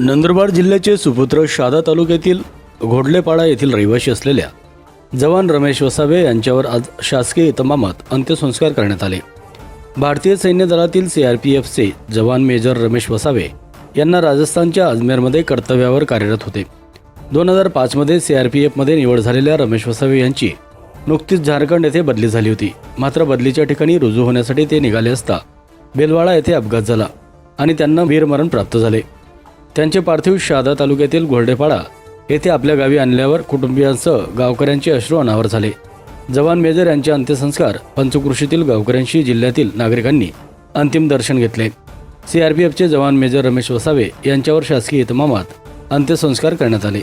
नंदुरबार जिल्ह्याचे सुपुत्र शहादा तालुक्यातील घोडलेपाडा येथील रहिवासी असलेल्या जवान रमेश वसावे यांच्यावर आज शासकीय इतमामात अंत्यसंस्कार करण्यात आले. भारतीय सैन्य दलातील सीआरपीएफचे जवान मेजर रमेश वसावे यांना राजस्थानच्या अजमेरमध्ये कर्तव्यावर कार्यरत होते. दोन हजार पाचमध्ये सीआरपीएफमध्ये निवड झालेल्या रमेश वसावे यांची नुकतीच झारखंड येथे बदली झाली होती. मात्र बदलीच्या ठिकाणी रुजू होण्यासाठी ते निघाले असता बेलवाडा येथे अपघात झाला आणि त्यांना वीरमरण प्राप्त झाले. त्यांचे पार्थिव शहादा तालुक्यातील घोरडेपाडा येथे आपल्या गावी आणल्यावर कुटुंबियांसह गावकऱ्यांचे अश्रू अनावर झाले. जवान मेजर यांचे अंत्यसंस्कार पंचकृषीतील गावकऱ्यांशी जिल्ह्यातील नागरिकांनी अंतिम दर्शन घेतले. सीआरपीएफचे जवान मेजर रमेश वसावे यांच्यावर शासकीय इतमामात अंत्यसंस्कार करण्यात आले.